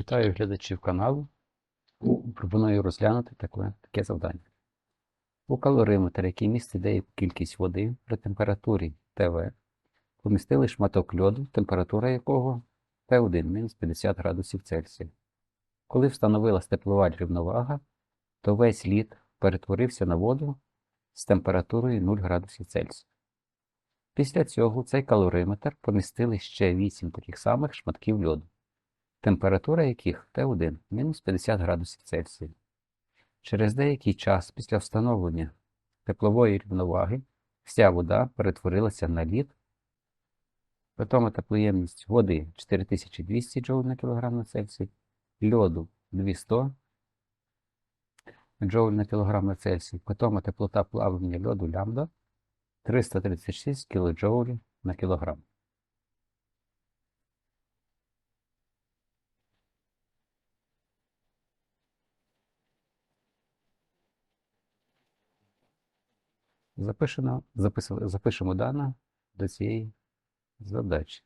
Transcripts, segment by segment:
Вітаю глядачів каналу. Пропоную розглянути таке, таке завдання. У калориметр, який містить деяку кількість води при температурі ТВ, помістили шматок льоду, температура якого Т1 мінус 50 градусів Цельсія. Коли встановилась теплова рівновага, то весь лід перетворився на воду з температурою 0 градусів Цельсія. Після цього цей калориметр помістили ще 8 таких самих шматків льоду температура яких Т1 мінус 50 градусів Цельсія. Через деякий час після встановлення теплової рівноваги вся вода перетворилася на лід. Питома теплоємність води 4200 Джоуль на кілограм на Цельсій, льоду 200 Джоуль на кілограм на Цельсій, питома теплота плавлення льоду лямбда 336 кДж на кілограм. Запишемо, запишемо дане до цієї задачі.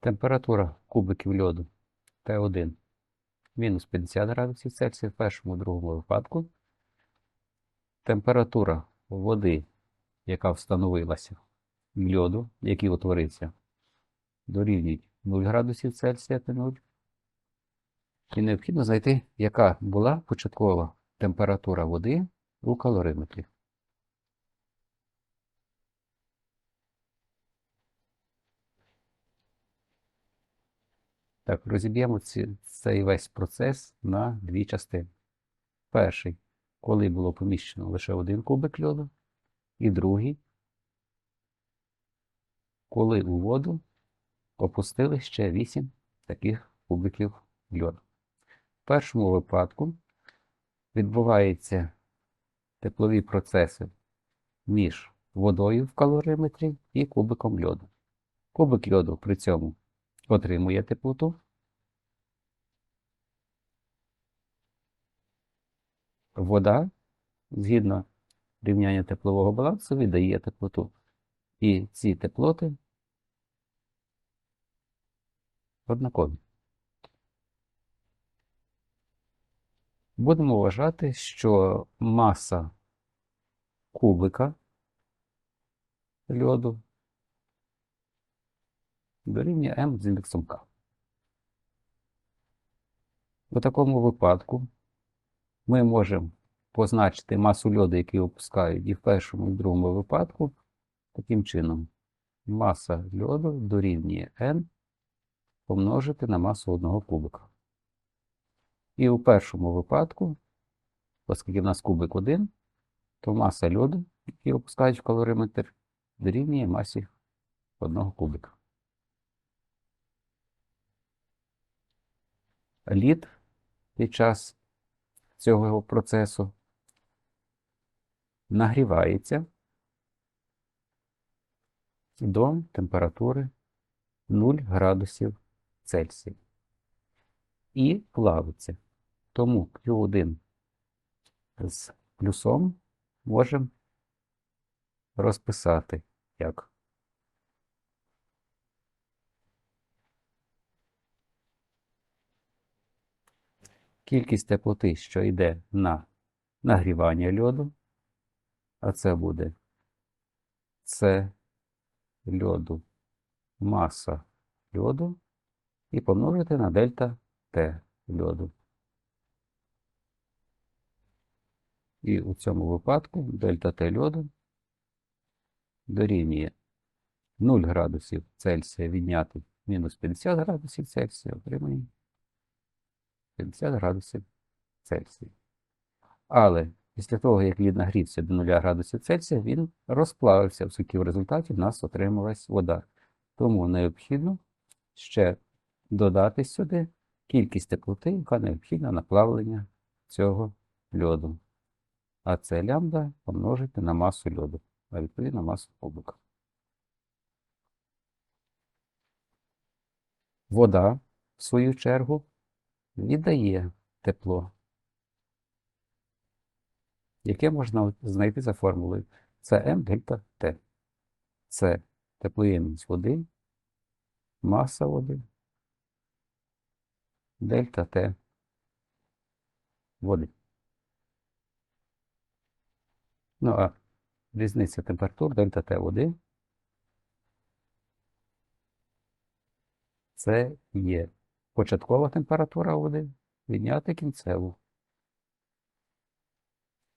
Температура кубиків льоду Т1 мінус 50 градусів Цельсія в першому другому випадку. Температура води, яка встановилася, льоду, який утворився, дорівнюють 0 градусів Цельсія та 0. І необхідно знайти, яка була початкова температура води у калориметрі. Так, розіб'ємо цей весь процес на дві частини. Перший, коли було поміщено лише один кубик льоду, і другий, коли у воду опустили ще 8 таких кубиків льоду. В першому випадку відбуваються теплові процеси між водою в калориметрі і кубиком льоду. Кубик льоду при цьому отримує теплоту. Вода, згідно рівняння теплового балансу, віддає теплоту. І ці теплоти однакові. Будемо вважати, що маса кубика льоду дорівнює m з індексом К. У такому випадку ми можемо позначити масу льоду, який опускають і в першому, і в другому випадку, таким чином. Маса льоду дорівнює n помножити на масу одного кубика. І у першому випадку, оскільки в нас кубик 1, то маса льоду, який опускають в калориметр, дорівнює масі одного кубика. Лід під час цього процесу нагрівається до температури 0 градусів Цельсія і плавиться. Тому Q1 з плюсом можемо розписати як кількість теплоти, що йде на нагрівання льоду, а це буде С льоду, маса льоду і помножити на дельта Т льоду. І у цьому випадку дельта Т льоду дорівнює 0 градусів Цельсія відняти мінус 50 градусів Цельсія, отримаємо 50 градусів Цельсія. Але після того, як лід нагрівся до 0 градусів Цельсія, він розплавився, оскільки в результаті в нас отрималась вода. Тому необхідно ще додати сюди кількість теплоти, яка необхідна на плавлення цього льоду. А це лямбда помножити на масу льоду, а відповідно масу кубика. Вода, в свою чергу, віддає тепло, яке можна знайти за формулою Це М дельта Т. Це теплоємність води, маса води, дельта Т води. Ну, а різниця температур дельта Т води це є початкова температура води відняти кінцеву.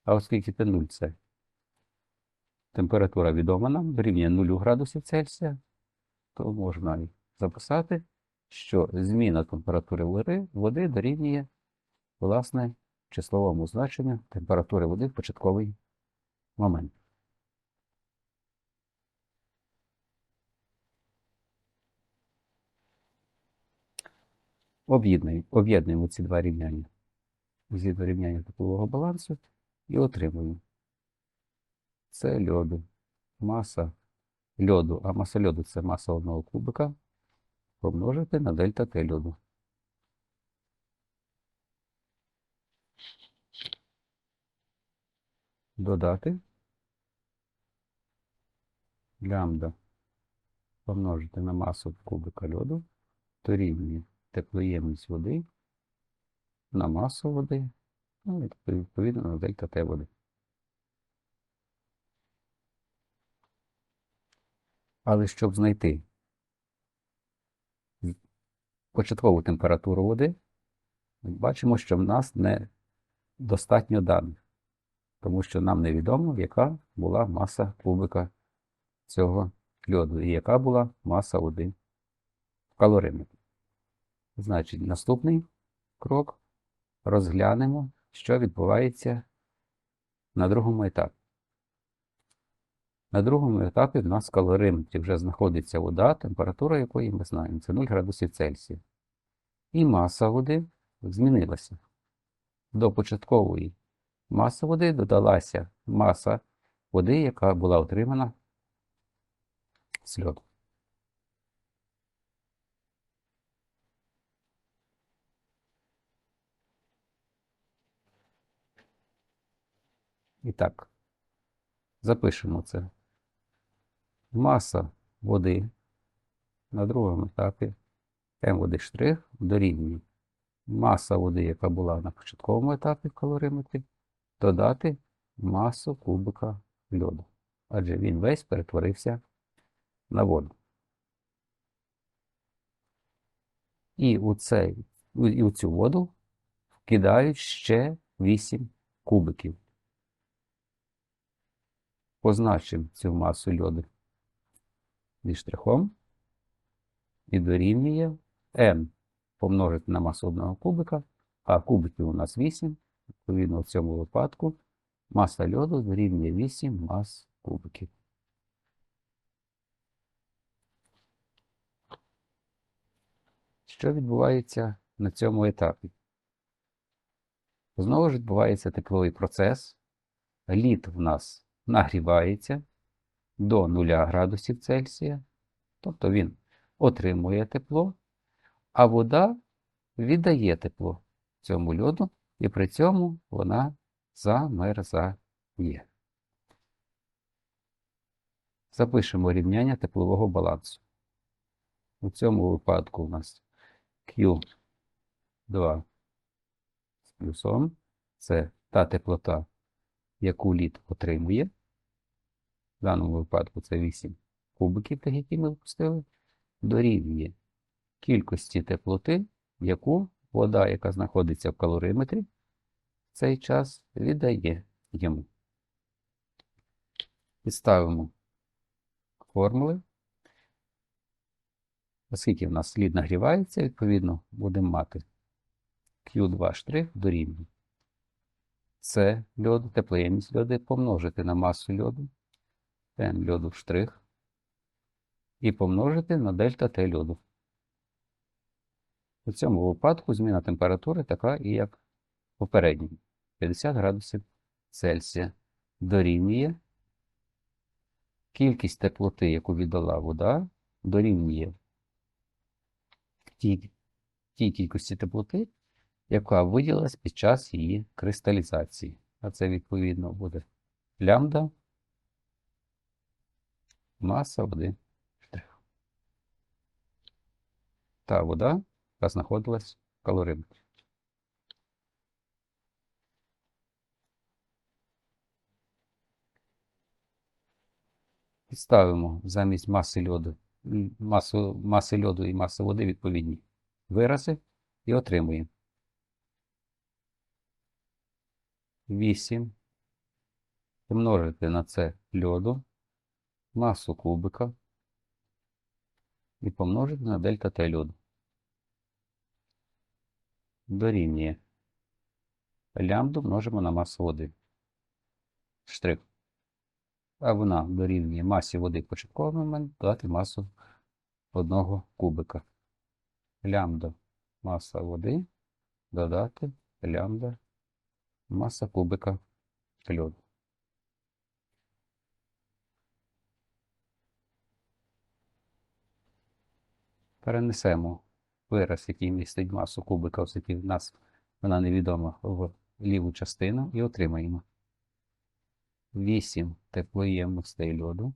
А оскільки Т0 це температура відома нам, дорівнює 0 градусів Цельсія, то можна записати, що зміна температури води, дорівнює власне числовому значенню температури води в початковий момент. Об'єднуємо ці два рівняння. Два рівняння теплового балансу і отримуємо. Це льоду. Маса льоду, а маса льоду це маса одного кубика, помножити на дельта Т льоду. Додати лямбда помножити на масу кубика льоду дорівнює теплоємність води на масу води, ну, і відповідно на дельта Т води. Але щоб знайти початкову температуру води, бачимо, що в нас не достатньо даних, тому що нам невідомо, яка була маса кубика цього льоду і яка була маса води в калориметрі. Значить, наступний крок розглянемо, що відбувається на другому етапі. На другому етапі в нас в калориметрі вже знаходиться вода, температура якої ми знаємо, це 0 градусів Цельсія. І маса води змінилася. До початкової маси води додалася маса води, яка була отримана з льоду. І так, запишемо це. Маса води на другому етапі М води штрих дорівнює маса води, яка була на початковому етапі в калориметрі, додати масу кубика льоду. Адже він весь перетворився на воду. І у, цей, і у цю воду вкидають ще 8 кубиків. Позначимо цю масу льоду зі штрихом і дорівнює n помножити на масу одного кубика, а кубиків у нас 8. Відповідно, в цьому випадку маса льоду дорівнює 8 мас кубиків. Що відбувається на цьому етапі? Знову ж відбувається тепловий процес. Лід в нас нагрівається до 0 градусів Цельсія, тобто він отримує тепло, а вода віддає тепло цьому льоду, і при цьому вона замерзає. Запишемо рівняння теплового балансу. У цьому випадку у нас Q2 з плюсом це та теплота, яку лід отримує. В даному випадку це 8 кубиків, так які ми випустили, дорівнює кількості теплоти, яку вода, яка знаходиться в калориметрі, в цей час віддає йому. Підставимо формули. Оскільки в нас слід нагрівається, відповідно, будемо мати Q2 штрих дорівнює. Це льоду, теплоємність льоду помножити на масу льоду, N льоду в штрих, і помножити на дельта Т льоду. У цьому випадку зміна температури така, і як попередній 50 градусів Цельсія дорівнює кількість теплоти, яку віддала вода, дорівнює тій, тій кількості теплоти, яка виділилась під час її кристалізації. А це, відповідно, буде лямбда Маса води. Штрих. Та вода, яка знаходилась в калориметрі. Підставимо замість маси льоду, масу, маси льоду і маси води відповідні вирази і отримуємо 8 помножити на це льоду, масу кубика і помножити на дельта Т льоду. Дорівнює лямбду множимо на масу води. Штрих. А вона дорівнює масі води початковий момент додати масу одного кубика. Лямбда маса води додати лямбда маса кубика льоду. Перенесемо вираз, який містить масу кубика, оскільки в нас вона невідома в ліву частину, і отримаємо 8 теплоємностей льоду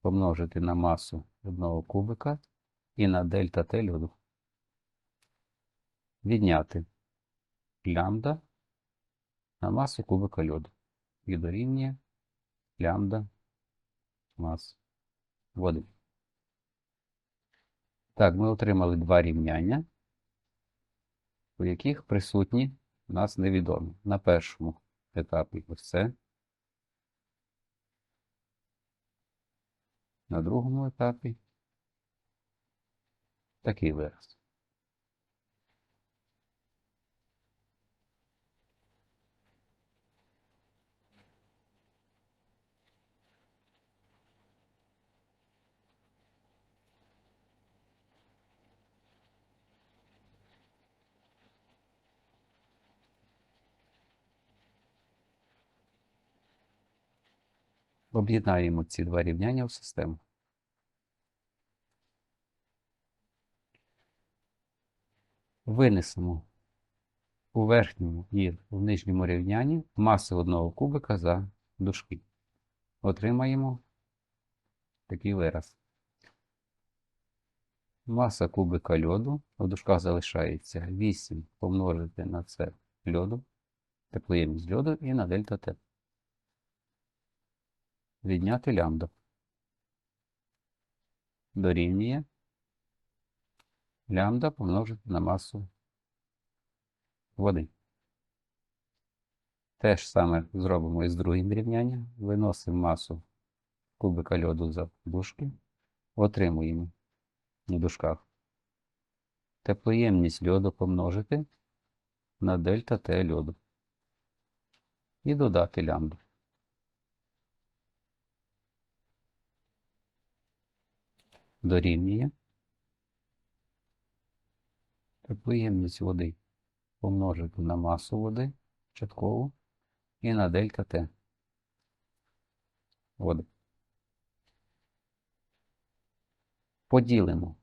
помножити на масу одного кубика і на дельта Т льоду. Відняти лямбда на масу кубика льоду. І дорівнює лямбда мас води. Так, ми отримали два рівняння, у яких присутні у нас невідомі. На першому етапі ось це. На другому етапі такий вираз. Об'єднаємо ці два рівняння в систему. Винесемо у верхньому і в нижньому рівнянні маси одного кубика за дужки. Отримаємо такий вираз. Маса кубика льоду в дужках залишається 8 помножити на це льоду, теплоємність льоду і на дельта Т. Відняти лямбда. Дорівнює лямбда помножити на масу води. Те ж саме зробимо і з другим рівнянням. Виносимо масу кубика льоду за дужки. Отримуємо у дужках теплоємність льоду помножити на дельта Т льоду. І додати лямбду. Дорівнює теплоємність води помножити на масу води початкову і на дельта Т води. Поділимо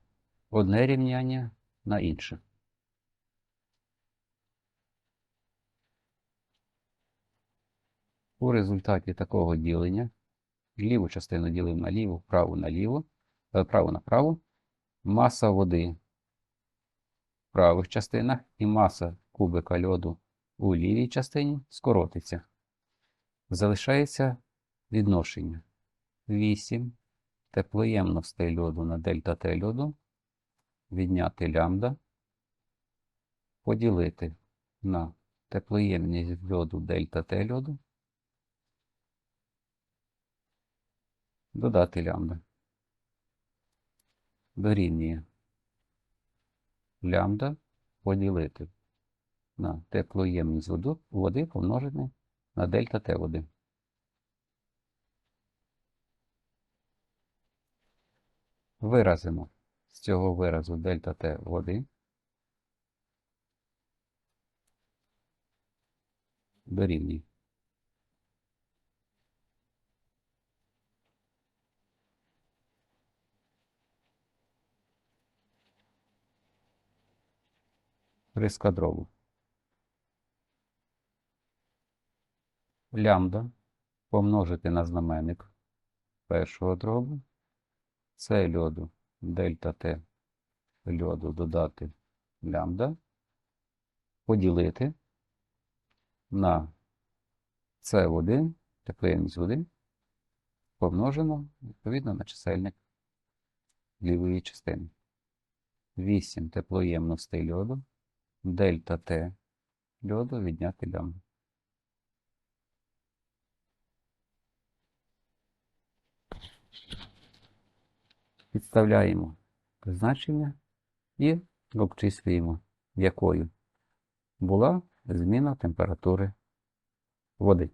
одне рівняння на інше. У результаті такого ділення ліву частину ділимо на ліву, праву на ліву, е, праву на праву, маса води в правих частинах і маса кубика льоду у лівій частині скоротиться. Залишається відношення 8 теплоємностей льоду на дельта Т льоду, відняти лямбда, поділити на теплоємність льоду дельта Т льоду, додати лямбда. Дорівнює лямбда поділити на теплоємність води помножити на дельта Т води. Виразимо з цього виразу дельта Т води. Дорівнює. Риска дробу. Лямбда помножити на знаменник першого дробу С льоду дельта Т льоду додати лямбда, поділити на С1, теплоємність води, помножено відповідно на чисельник лівої частини. 8 теплоємностей льоду, дельта Т льоду відняти лямбда. Підставляємо значення і обчислюємо, якою була зміна температури води.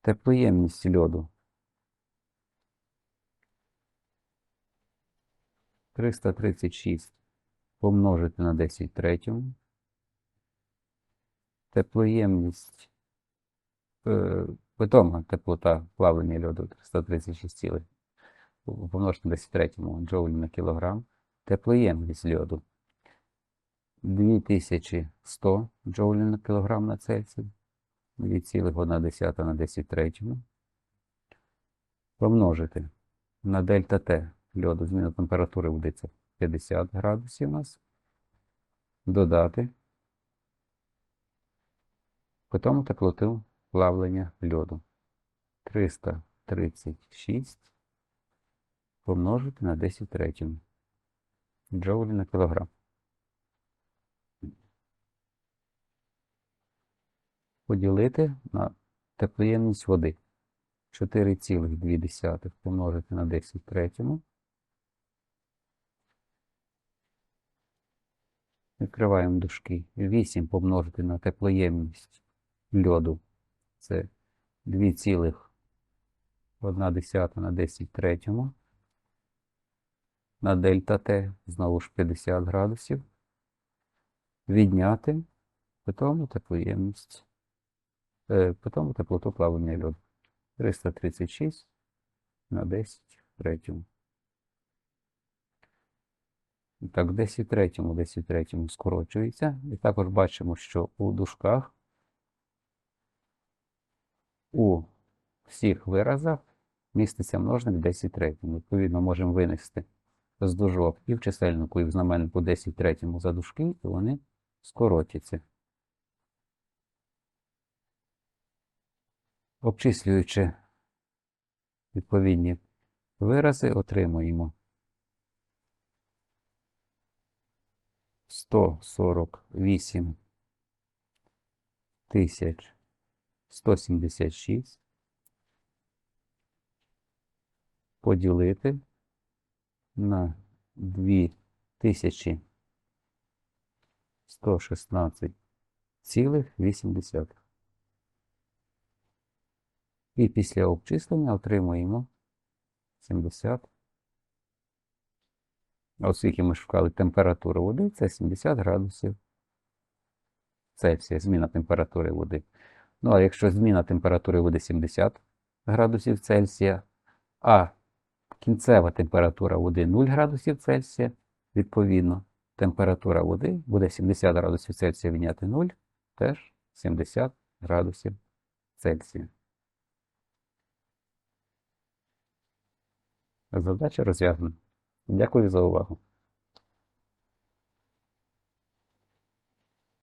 Теплоємність льоду 336 помножити на 10 третьому. Теплоємність е, питома теплота плавлення льоду 336 цілих помножити на 10 третьому джоуль на кілограм. Теплоємність льоду 2100 джоулів на кілограм на Цельсій. 2,1 на 10 третьому. Помножити на дельта Т льоду, зміна температури води це 50 градусів у нас. Додати питому теплоту плавлення льоду. 336 помножити на 10 третьому. Джоулі на кілограм. Поділити на теплоємність води. 4,2 помножити на 10 третьому. Відкриваємо дужки. 8 помножити на теплоємність льоду. Це 2,1 на 10 третьому. На дельта Т знову ж 50 градусів. Відняти питому теплоємність. Е, питому теплоту плавання льоду. 336 на 10 третьому. Так, 10 третьому, 10 третьому скорочується. І також бачимо, що у дужках у всіх виразах міститься множник 10 третьому. Відповідно, можемо винести з дужок і в чисельнику, і в знаменнику 10 третьому за дужки, і вони скоротяться. Обчислюючи відповідні вирази, отримуємо 148 тисяч 176 поділити на 2116,8. І після обчислення отримуємо 70. Оскільки ми шукали температуру води, це 70 градусів Цельсія, зміна температури води. Ну, а якщо зміна температури води 70 градусів Цельсія, а кінцева температура води 0 градусів Цельсія, відповідно, температура води буде 70 градусів Цельсія відняти 0, теж 70 градусів Цельсія. Задача розв'язана. Дякую за увагу.